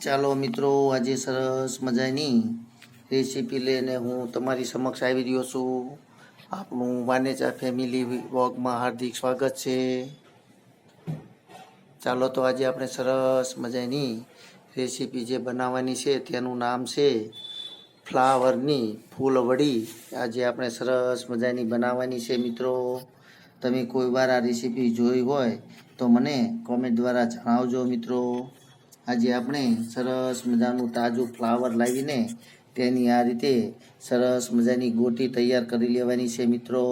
ચાલો મિત્રો, આજે સરસ મજાની રેસીપી લઈને હું તમારી સમક્ષ આવી રહ્યો છું. આપણું વાનેચા ફેમિલી વોગમાં હાર્દિક સ્વાગત છે. ચાલો તો આજે આપણે સરસ મજાની રેસીપી જે બનાવવાની છે તેનું નામ છે ફ્લાવરની ફૂલવડી. આજે આપણે સરસ મજાની બનાવવાની છે મિત્રો. તમે કોઈ વાર આ રેસીપી જોઈ હોય તો મને કોમેન્ટ દ્વારા જણાવજો મિત્રો. આજે આપણે સરસ મજાનું તાજું ફ્લાવર લાવીને તેની આ રીતે સરસ મજાની ગોટી તૈયાર કરી લેવાની છે મિત્રો.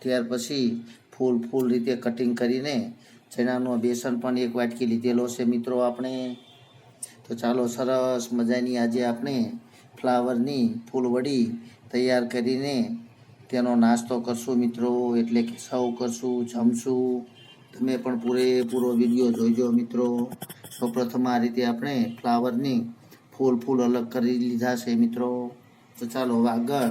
ત્યાર પછી ફૂલ ફૂલ રીતે કટિંગ કરીને ચણાનું બેસન પણ એક વાટકી લીધેલો છે મિત્રો આપણે. તો ચાલો સરસ મજાની આજે આપણે ફ્લાવરની ફૂલવડી તૈયાર કરીને તેનો નાસ્તો કરશું મિત્રો. એટલે કે સૌ કરશું, જમશું. તમે પણ પૂરેપૂરો વીડિયો જોઈજો મિત્રો. સૌપ્રથમ આ રીતે આપણે ફ્લાવરની ફૂલ ફૂલ અલગ કરી લીધા છે મિત્રો. તો ચાલો હવે આગળ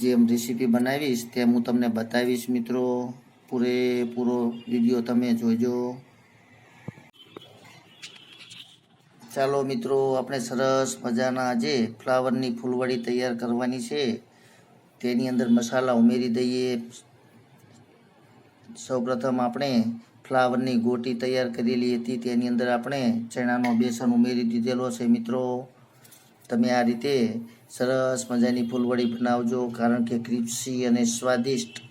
જેમ રેસીપી બનાવીશ તે હું તમને બતાવીશ મિત્રો. પૂરેપૂરો વીડિયો તમે જોઈજો. ચાલો મિત્રો, આપણે સરસ મજાના આજે ફ્લાવરની ફૂલવડી તૈયાર કરવાની છે, તેની અંદર મસાલા ઉમેરી દઈએ. સૌપ્રથમ આપણે ફ્લાવરની ગોટી તૈયાર કરેલી હતી. તેની અંદર આપણે ચણાનો બેસન ઉમેરી દીધેલો છે. મિત્રો, તમે આ રીતે સરસ મજાની ફૂલવડી બનાવજો, કારણ કે ક્રિપ્સી અને સ્વાદિષ્ટ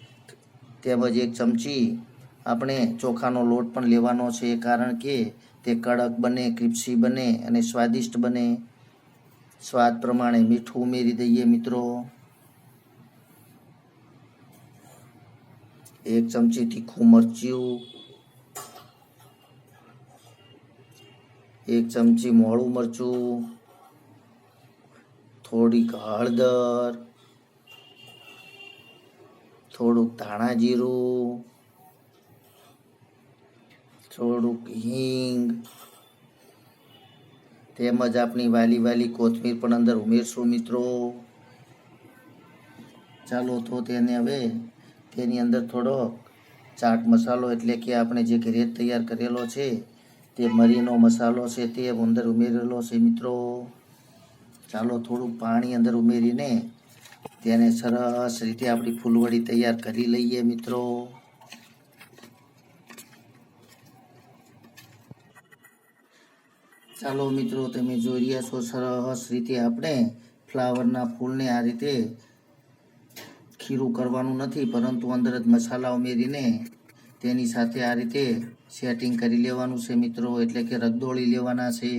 તેમજ એક ચમચી આપણે ચોખાનો લોટ પણ લેવાનો છે, કારણ કે તે કડક બને ક્રિપ્સી બને અને સ્વાદિષ્ટ બને. સ્વાદ પ્રમાણે મીઠું ઉમેરી દઈએ મિત્રો. એક ચમચી તીખું મરચું એક ચમચી મોળું મરચું, થોડીક હળદર, થોડુંક ધાણા જીરું, થોડુંક હિંગ, તેમજ આપણી વાલી વાલી કોથમીર પણ અંદર ઉમેરશું મિત્રો. ચાલો તો તેને હવે તેની અંદર થોડો ચાટ મસાલો એટલે કે આપણે જે ઘરે તૈયાર કરેલો છે તે મરીનો મસાલો છે તે અંદર ઉમેરેલો છે મિત્રો. ચાલો થોડું પાણી અંદર ઉમેરીને તેને સરસ રીતે આપણી ફૂલવડી તૈયાર કરી લઈએ મિત્રો. ચાલો મિત્રો, તમે જોઈ રહ્યા છો સરસ રીતે આપણે ફ્લાવરના ફૂલને આ રીતે ખીરું કરવાનું નથી, પરંતુ અંદર જ મસાલા ઉમેરીને તેની સાથે આ રીતે સેટિંગ કરી લેવાનું છે મિત્રો, એટલે કે રગદોળી લેવાના છે.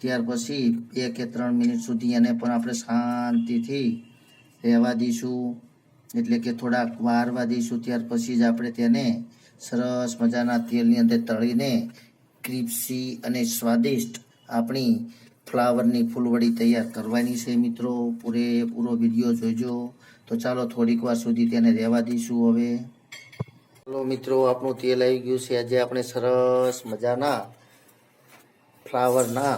ત્યાર પછી બે કે ત્રણ મિનિટ સુધી એને પણ આપણે શાંતિથી રહેવા દઈશું. એટલે કે થોડાક વારવા દઈશું. ત્યાર પછી જ આપણે તેને સરસ મજાના તેલની અંદર તળીને ક્રિપ્સી અને સ્વાદિષ્ટ આપણી ફ્લાવરની ફૂલવડી તૈયાર કરવાની છે મિત્રો. પૂરેપૂરો વીડિયો જોઈજો તો ચાલો થોડીક વાર સુધી તેને રહેવા દઈશું હવે. ચાલો મિત્રો, આપણું તેલ આવી ગયું છે. આજે આપણે સરસ મજાના ફ્લાવરના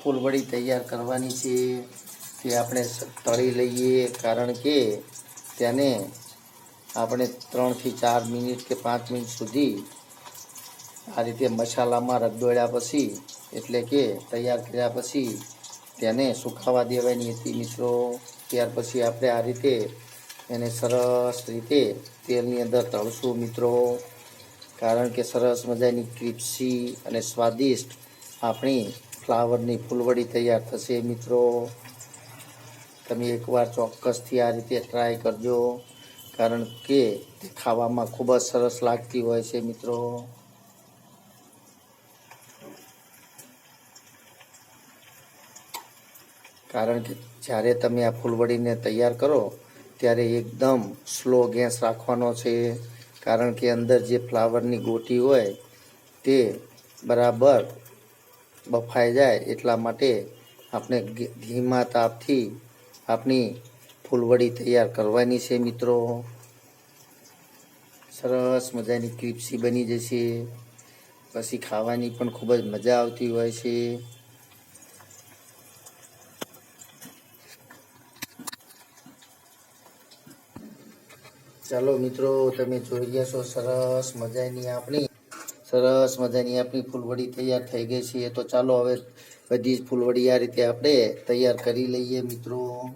ફૂલવડી તૈયાર કરવાની છે. તે આપણે તળી લઈએ, કારણ કે તેને આપણે ત્રણથી ચાર મિનિટ કે પાંચ મિનિટ સુધી આ રીતે મસાલામાં રગદોળ્યા પછી, એટલે કે તૈયાર કર્યા પછી તેને સુકાવા દેવાની હતી મિત્રો. ત્યાર પછી આપણે આ રીતે એને સરસ રીતે તેલની અંદર તળશું, મિત્રો. કારણ કે સરસ મજાની ક્રિપ્સી અને સ્વાદિષ્ટ આપણી ફ્લાવરની ફૂલવડી તૈયાર થશે, મિત્રો. તમે એકવાર ચોક્કસથી આ રીતે ટ્રાય કરજો, કારણ કે તે ખાવામાં ખૂબ જ સરસ લાગતી હોય છે, મિત્રો. કારણ કે જ્યારે તમે આ ફૂલવડીને તૈયાર કરો ત્યારે એકદમ સ્લો ગેસ રાખવાનો છે, કારણ કે અંદર જે ફ્લાવરની ગોટી હોય તે બરાબર બફાઈ જાય એટલા માટે આપણે ધીમા તાપથી આપણી ફૂલવડી તૈયાર કરવાની છે મિત્રો. સરસ મજાની ક્રિપ્સી બની જશે. પછી ખાવાની પણ ખૂબ જ મજા આવતી હોય છે. ચાલો મિત્રો, તમે જોઈ રહ્યા છો, સરસ મજાની આપણી, સરસ મજાની આપણી ફૂલવડી તૈયાર થઈ ગઈ છે. તો ચાલો હવે બધી જ ફૂલવડી આ રીતે આપણે તૈયાર કરી લઈએ મિત્રો.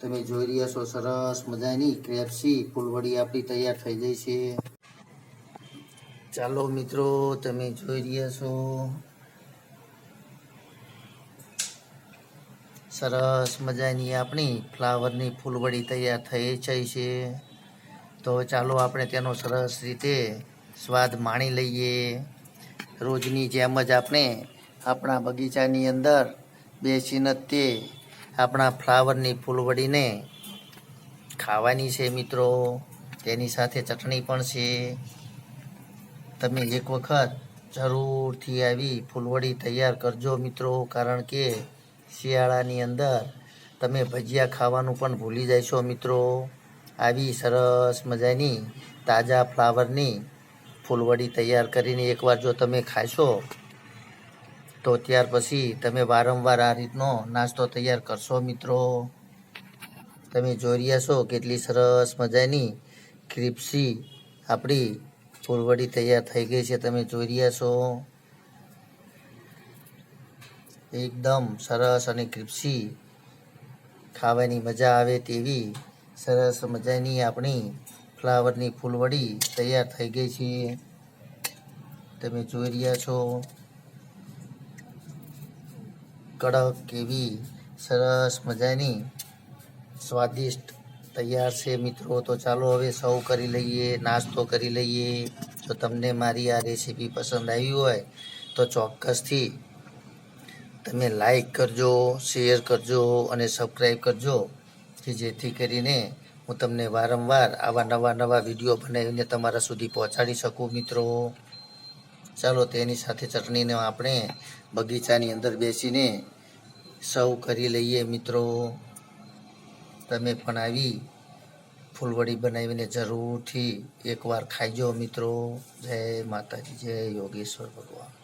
તમે જોઈ રહ્યા છો, સરસ મજાની ક્રેપસી ફૂલવડી આપણી તૈયાર થઈ ગઈ છે. ચાલો મિત્રો, તમે જોઈ રહ્યા છો. સરસ મજાની આપણી ફ્લાવરની ફૂલવડી તૈયાર થઈ જાય છે. તો ચાલો આપણે તેનો સરસ રીતે સ્વાદ માણી લઈએ. રોજની જેમ જ આપણે આપણા બગીચાની અંદર બેસીને તે આપણા ફ્લાવરની ફૂલવડીને ખાવાની છે મિત્રો. તેની સાથે ચટણી પણ છે. તમે એક વખત જરૂરથી આવી ફૂલવડી તૈયાર કરજો મિત્રો, કારણ કે શિયાળાની અંદર તમે ભજીયા ખાવાનું પણ ભૂલી જશો મિત્રો. આવી સરસ મજાની તાજા ફ્લાવરની ફૂલવડી તૈયાર કરીને એકવાર જો તમે ખાશો, તો ત્યાર પછી તમે વારંવાર આ રીતનો નાસ્તો તૈયાર કરશો મિત્રો. તમે જોઈ રહ્યા છો કેટલી સરસ મજાની ક્રિપ્સી આપણી ફૂલવડી તૈયાર થઈ ગઈ છે. તમે જોઈ રહ્યા છો. એકદમ સરસ અને ક્રિપ્સી ખાવાની મજા આવે તેવી સરસ મજાની આપણી ફ્લાવરની ફૂલવડી તૈયાર થઈ ગઈ છે. તમે જોઈ રહ્યા છો. કડક કેવી સરસ મજાની સ્વાદિષ્ટ તૈયાર છે મિત્રો. તો ચાલો હવે સૌ કરી લઈએ, નાસ્તો કરી લઈએ. જો તમને મારી આ રેસીપી પસંદ આવી હોય તો ચોક્કસથી તમે લાઈક કરજો, શેર કરજો અને સબસ્ક્રાઈબ કરજો. કે જેથી કરીને હું તમને વારંવાર આવા નવા નવા વીડિયો બનાવીને તમારા સુધી પહોંચાડી શકું, મિત્રો. ચાલો, તેની સાથે ચટણીને આપણે બગીચાની અંદર બેસીને સર્વ કરી લઈએ, મિત્રો. તમે પણ આવી ફૂલવડી બનાવીને જરૂરથી એકવાર ખાઈજો, મિત્રો. જય માતાજી, જય યોગેશ્વર ભગવાન.